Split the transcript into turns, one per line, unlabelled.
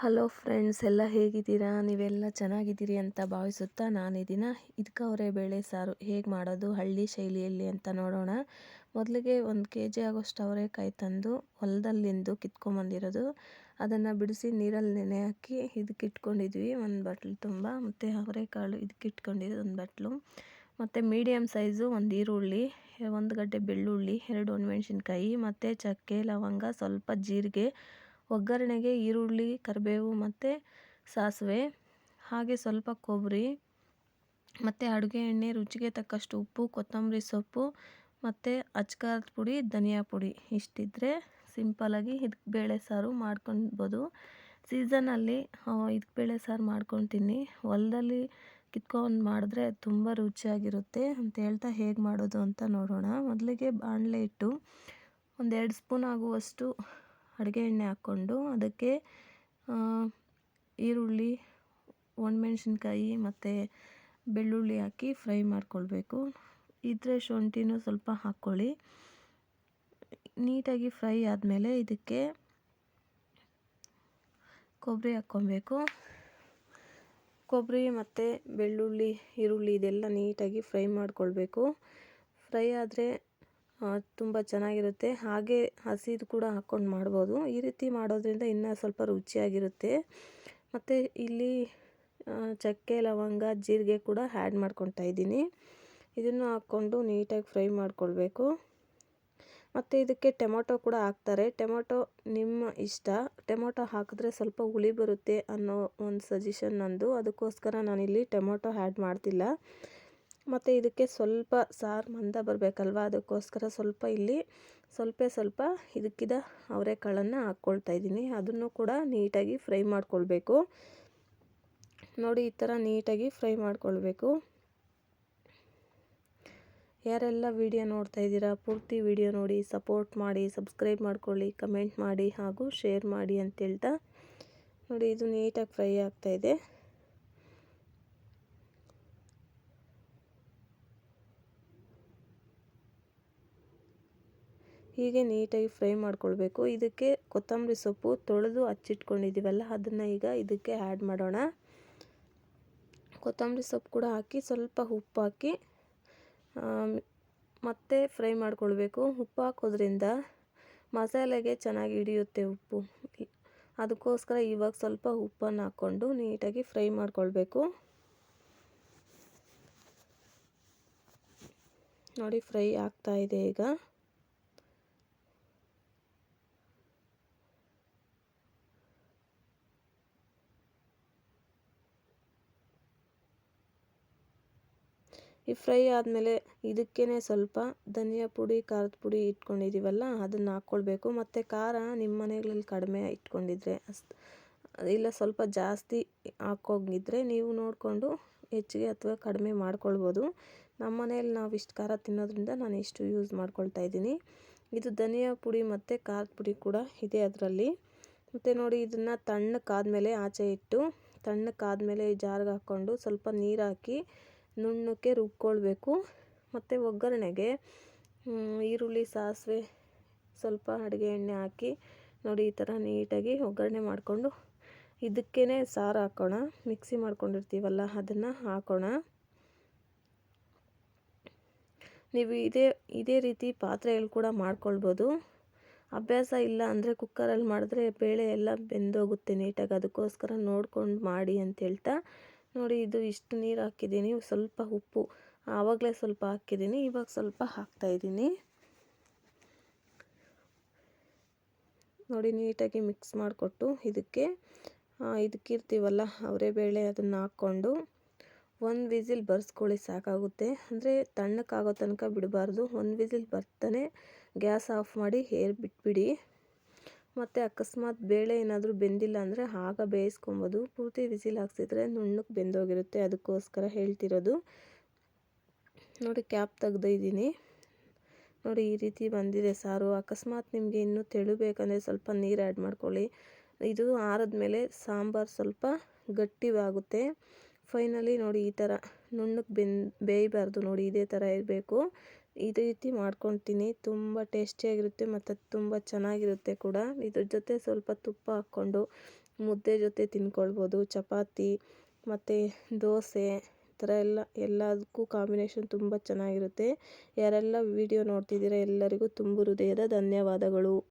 Hello friends, ಎಲ್ಲ ಹೇಗಿದ್ದೀರಾ? ನೀವೆಲ್ಲ ಚೆನ್ನಾಗಿದ್ದೀರಿ ಅಂತ ಭಾವಿಸುತ್ತಾ ನಾನು ದಿನ ಇದಕ್ಕೆ ಅವರೇ ಬೇಳೆ ಸಾರು. ಹೇಗೆ ಮಾಡೋದು? ಹಳ್ಳಿ ಶೈಲಿಯಲ್ಲಿ ಅಂತ ನೋಡೋಣ. ಮೊದಲಿಗೆ ಒಂದು ಕೆ ಜಿ ಆಗೋಷ್ಟು ಅವರೆಕಾಯಿ ತಂದು ಹೊಲದಲ್ಲಿಂದು ಕಿತ್ಕೊಂಬಂದಿರೋದು. ಅದನ್ನು ಬಿಡಿಸಿ ನೀರಲ್ಲಿ ನೆನೆ ಹಾಕಿ ಇದಕ್ಕೆ ಇಟ್ಕೊಂಡಿದ್ವಿ ಒಂದು ಬಟ್ಲು ತುಂಬ, ಮತ್ತು ಅವರೆಕಾಳು ಇದಕ್ಕೆ ಇಟ್ಕೊಂಡಿದ್ದು ಒಂದು ಬಟ್ಲು. ಮತ್ತು ಮೀಡಿಯಮ್ ಸೈಜು ಒಂದು ಈರುಳ್ಳಿ, ಒಂದು ಗಡ್ಡೆ ಬೆಳ್ಳುಳ್ಳಿ, ಎರಡು ಒಣಮೆಣ್ಸಿನ್ಕಾಯಿ, ಮತ್ತು ಚಕ್ಕೆ, ಲವಂಗ, ಸ್ವಲ್ಪ ಜೀರಿಗೆ ಒಗ್ಗರಣೆಗೆ ಈರುಳ್ಳಿ, ಕರಿಬೇವು ಮತ್ತು ಸಾಸಿವೆ, ಹಾಗೆ ಸ್ವಲ್ಪ ಕೊಬ್ಬರಿ ಮತ್ತು ಅಡುಗೆ ಎಣ್ಣೆ, ರುಚಿಗೆ ತಕ್ಕಷ್ಟು ಉಪ್ಪು, ಕೊತ್ತಂಬರಿ ಸೊಪ್ಪು ಮತ್ತು ಅಚ್ಕಾರದ ಪುಡಿ, ಧನಿಯಾ ಪುಡಿ ಇಷ್ಟಿದ್ದರೆ ಸಿಂಪಲಾಗಿ ಇದಕ್ಕೆ ಬೇಳೆ ಸಾರು ಮಾಡ್ಕೊಳ್ಬೋದು. ಸೀಸನಲ್ಲಿ ಇದಕ್ಕೆ ಬೇಳೆ ಸಾರು ಮಾಡ್ಕೊತೀನಿ ಹೊಲದಲ್ಲಿ ಕಿತ್ಕೊಂಡು ಮಾಡಿದ್ರೆ ತುಂಬ ರುಚಿಯಾಗಿರುತ್ತೆ. ಅಂತ ಹೇಳ್ತಾ ಹೇಗೆ ಮಾಡೋದು ಅಂತ ನೋಡೋಣ. ಮೊದಲಿಗೆ ಬಾಣಲೆ ಇಟ್ಟು ಒಂದೆರಡು ಸ್ಪೂನ್ ಆಗುವಷ್ಟು ಅಡುಗೆ ಎಣ್ಣೆ ಹಾಕ್ಕೊಂಡು ಅದಕ್ಕೆ ಈರುಳ್ಳಿ, ಒಣಮೆಣ್ಸಿನ್ಕಾಯಿ ಮತ್ತು ಬೆಳ್ಳುಳ್ಳಿ ಹಾಕಿ ಫ್ರೈ ಮಾಡ್ಕೊಳ್ಬೇಕು. ಇದ್ರೆ ಶುಂಠಿನೂ ಸ್ವಲ್ಪ ಹಾಕ್ಕೊಳ್ಳಿ. ನೀಟಾಗಿ ಫ್ರೈ ಆದಮೇಲೆ ಇದಕ್ಕೆ ಕೊಬ್ಬರಿ ಹಾಕ್ಕೊಬೇಕು ಕೊಬ್ಬರಿ ಮತ್ತು ಬೆಳ್ಳುಳ್ಳಿ, ಈರುಳ್ಳಿ ಇದೆಲ್ಲ ನೀಟಾಗಿ ಫ್ರೈ ಮಾಡ್ಕೊಳ್ಬೇಕು. ಫ್ರೈ ಆದರೆ ತುಂಬ ಚೆನ್ನಾಗಿರುತ್ತೆ. ಹಾಗೆ ಹಸಿದು ಕೂಡ ಹಾಕ್ಕೊಂಡು ಮಾಡ್ಬೋದು. ಈ ರೀತಿ ಮಾಡೋದರಿಂದ ಇನ್ನೂ ಸ್ವಲ್ಪ ರುಚಿಯಾಗಿರುತ್ತೆ. ಮತ್ತು ಇಲ್ಲಿ ಚಕ್ಕೆ, ಲವಂಗ, ಜೀರಿಗೆ ಕೂಡ ಆ್ಯಡ್ ಮಾಡ್ಕೊತಾ ಇದ್ದೀನಿ. ಇದನ್ನು ಹಾಕ್ಕೊಂಡು ನೀಟಾಗಿ ಫ್ರೈ ಮಾಡ್ಕೊಳ್ಬೇಕು. ಮತ್ತು ಇದಕ್ಕೆ ಟೊಮೊಟೊ ಕೂಡ ಹಾಕ್ತಾರೆ. ಟೊಮೊಟೊ ನಿಮ್ಮ ಇಷ್ಟ. ಟೊಮೊಟೊ ಹಾಕಿದ್ರೆ ಸ್ವಲ್ಪ ಹುಳಿ ಬರುತ್ತೆ ಅನ್ನೋ ಒಂದು ಸಜೆಷನ್ ನಂದು. ಅದಕ್ಕೋಸ್ಕರ ನಾನಿಲ್ಲಿ ಟೊಮೊಟೊ ಆ್ಯಡ್ ಮಾಡ್ತಿಲ್ಲ. ಮತ್ತು ಇದಕ್ಕೆ ಸ್ವಲ್ಪ ಸಾರು ಮಂದ ಬರಬೇಕಲ್ವ? ಅದಕ್ಕೋಸ್ಕರ ಸ್ವಲ್ಪ ಇಲ್ಲಿ ಸ್ವಲ್ಪ ಸ್ವಲ್ಪ ಇದಕ್ಕಿದ ಅವರೆಕಾಳನ್ನು ಹಾಕ್ಕೊಳ್ತಾ ಇದ್ದೀನಿ. ಅದನ್ನು ಕೂಡ ನೀಟಾಗಿ ಫ್ರೈ ಮಾಡಿಕೊಳ್ಬೇಕು. ನೋಡಿ, ಈ ಥರ ನೀಟಾಗಿ ಫ್ರೈ ಮಾಡಿಕೊಳ್ಬೇಕು. ಯಾರೆಲ್ಲ ವಿಡಿಯೋ ನೋಡ್ತಾ ಇದ್ದೀರಾ, ಪೂರ್ತಿ ವಿಡಿಯೋ ನೋಡಿ, ಸಪೋರ್ಟ್ ಮಾಡಿ, ಸಬ್ಸ್ಕ್ರೈಬ್ ಮಾಡ್ಕೊಳ್ಳಿ, ಕಮೆಂಟ್ ಮಾಡಿ ಹಾಗೂ ಶೇರ್ ಮಾಡಿ ಅಂತ ಹೇಳ್ತಾ ನೋಡಿ, ಇದು ನೀಟಾಗಿ ಫ್ರೈ ಆಗ್ತಾಯಿದೆ ಹೀಗೆ ನೀಟಾಗಿ ಫ್ರೈ ಮಾಡ್ಕೊಳ್ಬೇಕು. ಇದಕ್ಕೆ ಕೊತ್ತಂಬರಿ ಸೊಪ್ಪು ತೊಳೆದು ಹಚ್ಚಿಟ್ಕೊಂಡಿದ್ದೀವಲ್ಲ, ಅದನ್ನು ಈಗ ಇದಕ್ಕೆ ಆ್ಯಡ್ ಮಾಡೋಣ. ಕೊತ್ತಂಬರಿ ಸೊಪ್ಪು ಕೂಡ ಹಾಕಿ ಸ್ವಲ್ಪ ಉಪ್ಪು ಹಾಕಿ ಮತ್ತೆ ಫ್ರೈ ಮಾಡ್ಕೊಳ್ಬೇಕು. ಉಪ್ಪು ಹಾಕೋದ್ರಿಂದ ಮಸಾಲೆಗೆ ಚೆನ್ನಾಗಿ ಹಿಡಿಯುತ್ತೆ ಉಪ್ಪು. ಅದಕ್ಕೋಸ್ಕರ ಇವಾಗ ಸ್ವಲ್ಪ ಉಪ್ಪನ್ನು ಹಾಕ್ಕೊಂಡು ನೀಟಾಗಿ ಫ್ರೈ ಮಾಡ್ಕೊಳ್ಬೇಕು. ನೋಡಿ, ಫ್ರೈ ಆಗ್ತಾ ಇದೆ ಈಗ. ಈ ಫ್ರೈ ಆದಮೇಲೆ ಇದಕ್ಕೇ ಸ್ವಲ್ಪ ಧನಿಯಾ ಪುಡಿ, ಖಾರದ ಪುಡಿ ಇಟ್ಕೊಂಡಿದ್ದೀವಲ್ಲ ಅದನ್ನು ಹಾಕ್ಕೊಳ್ಬೇಕು. ಮತ್ತು ಖಾರ ನಿಮ್ಮ ಮನೆಗಳಲ್ಲಿ ಕಡಿಮೆ ಇಟ್ಕೊಂಡಿದ್ರೆ ಅಷ್ಟು ಇಲ್ಲ ಸ್ವಲ್ಪ ಜಾಸ್ತಿ ಹಾಕೋಂಗಿದ್ರೆ ನೀವು ನೋಡಿಕೊಂಡು ಹೆಚ್ಚಿಗೆ ಅಥವಾ ಕಡಿಮೆ ಮಾಡ್ಕೊಳ್ಬೋದು. ನಮ್ಮ ಮನೆಯಲ್ಲಿ ನಾವು ಇಷ್ಟು ಖಾರ ತಿನ್ನೋದ್ರಿಂದ ನಾನು ಇಷ್ಟು ಯೂಸ್ ಮಾಡ್ಕೊಳ್ತಾ ಇದ್ದೀನಿ. ಇದು ಧನಿಯಾ ಪುಡಿ ಮತ್ತು ಖಾರದ ಪುಡಿ ಕೂಡ ಇದೆ ಅದರಲ್ಲಿ. ಮತ್ತು ನೋಡಿ ಇದನ್ನು ತಣ್ಣಕ್ಕಾದ್ಮೇಲೆ ಆಚೆ ಇಟ್ಟು, ತಣ್ಣಕ್ಕಾದ್ಮೇಲೆ ಜಾರ್ಗೆ ಹಾಕ್ಕೊಂಡು ಸ್ವಲ್ಪ ನೀರು ಹಾಕಿ ನುಣ್ಣಕ್ಕೆ ರುಬ್ಕೊಳ್ಬೇಕು. ಮತ್ತು ಒಗ್ಗರಣೆಗೆ ಈರುಳ್ಳಿ, ಸಾಸಿವೆ, ಸ್ವಲ್ಪ ಅಡುಗೆ ಎಣ್ಣೆ ಹಾಕಿ ನೋಡಿ ಈ ಥರ ನೀಟಾಗಿ ಒಗ್ಗರಣೆ ಮಾಡಿಕೊಂಡು ಇದಕ್ಕೇ ಸಾರು ಹಾಕೋಣ. ಮಿಕ್ಸಿ ಮಾಡ್ಕೊಂಡಿರ್ತೀವಲ್ಲ, ಅದನ್ನು ಹಾಕೋಣ. ನೀವು ಇದೇ ಇದೇ ರೀತಿ ಪಾತ್ರೆಯಲ್ಲಿ ಕೂಡ ಮಾಡ್ಕೊಳ್ಬೋದು. ಅಭ್ಯಾಸ ಇಲ್ಲ ಅಂದರೆ ಕುಕ್ಕರಲ್ಲಿ ಮಾಡಿದ್ರೆ ಬೇಳೆ ಎಲ್ಲ ಬೆಂದೋಗುತ್ತೆ ನೀಟಾಗಿ. ಅದಕ್ಕೋಸ್ಕರ ನೋಡ್ಕೊಂಡು ಮಾಡಿ ಅಂತ ಹೇಳ್ತಾ ನೋಡಿ ಇದು ಇಷ್ಟು ನೀರು ಹಾಕಿದ್ದೀನಿ. ಸ್ವಲ್ಪ ಉಪ್ಪು. ಆವಾಗಲೇ ಸ್ವಲ್ಪ ಹಾಕಿದ್ದೀನಿ. ಇವಾಗ ಸ್ವಲ್ಪ ಹಾಕ್ತಾಯಿದ್ದೀನಿ ನೋಡಿ ನೀಟಾಗಿ ಮಿಕ್ಸ್ ಮಾಡಿಕೊಟ್ಟು ಇದಕ್ಕೆ ಇದಕ್ಕಿರ್ತೀವಲ್ಲ ಅವರೇ ಬೇಳೆ ಅದನ್ನು ಹಾಕ್ಕೊಂಡು ಒಂದು ವಿಸಿಲ್ ಬರ್ಸ್ಕೊಳ್ಳಿ ಸಾಕಾಗುತ್ತೆ. ಅಂದರೆ ತಣ್ಣಕ್ಕಾಗೋ ತನಕ ಬಿಡಬಾರ್ದು. ಒಂದು ವಿಸಿಲ್ ಬರ್ತಾನೆ, ಗ್ಯಾಸ್ ಆಫ್ ಮಾಡಿ ಹೇರ್ ಬಿಟ್ಬಿಡಿ. ಮತ್ತು ಅಕಸ್ಮಾತ್ ಬೇಳೆ ಏನಾದರೂ ಬೆಂದಿಲ್ಲ ಅಂದರೆ ಆಗ ಬೇಯಿಸ್ಕೊಬೋದು. ಪೂರ್ತಿ ಬಿಸಿಲು ಹಾಕ್ಸಿದ್ರೆ ನುಣ್ಣಕ್ಕೆ ಬೆಂದೋಗಿರುತ್ತೆ. ಅದಕ್ಕೋಸ್ಕರ ಹೇಳ್ತಿರೋದು. ನೋಡಿ, ಕ್ಯಾಪ್ ತೆಗ್ದಿದ್ದೀನಿ ನೋಡಿ, ಈ ರೀತಿ ಬಂದಿದೆ ಸಾರು. ಅಕಸ್ಮಾತ್ ನಿಮಗೆ ಇನ್ನೂ ತೆಳು ಬೇಕಂದರೆ ಸ್ವಲ್ಪ ನೀರು ಆ್ಯಡ್ ಮಾಡ್ಕೊಳ್ಳಿ. ಇದು ಆರಿದ್ಮೇಲೆ ಸಾಂಬಾರು ಸ್ವಲ್ಪ ಗಟ್ಟಿವಾಗುತ್ತೆ. ಫೈನಲಿ ನೋಡಿ, ಈ ಥರ ನುಣ್ಣಕ್ಕೆ ಬೆನ್, ಬೇಯಬಾರ್ದು. ನೋಡಿ, ಇದೇ ಥರ ಇರಬೇಕು. ಇದೇ ರೀತಿ ಮಾಡ್ಕೊತೀನಿ ತುಂಬ ಟೇಸ್ಟಿಯಾಗಿರುತ್ತೆ ಮತ್ತು ತುಂಬ ಚೆನ್ನಾಗಿರುತ್ತೆ ಕೂಡ. ಇದ್ರ ಜೊತೆ ಸ್ವಲ್ಪ ತುಪ್ಪ ಹಾಕ್ಕೊಂಡು ಮುದ್ದೆ ಜೊತೆ ತಿಂದ್ಕೊಳ್ಬೋದು ಚಪಾತಿ ಮತ್ತು ದೋಸೆ ಈ ಥರ ಎಲ್ಲ ಎಲ್ಲದಕ್ಕೂ ಕಾಂಬಿನೇಷನ್ ತುಂಬ ಚೆನ್ನಾಗಿರುತ್ತೆ. ಯಾರೆಲ್ಲ ವಿಡಿಯೋ ನೋಡ್ತಿದ್ದೀರ ಎಲ್ಲರಿಗೂ ತುಂಬು ಹೃದಯದ ಧನ್ಯವಾದಗಳು.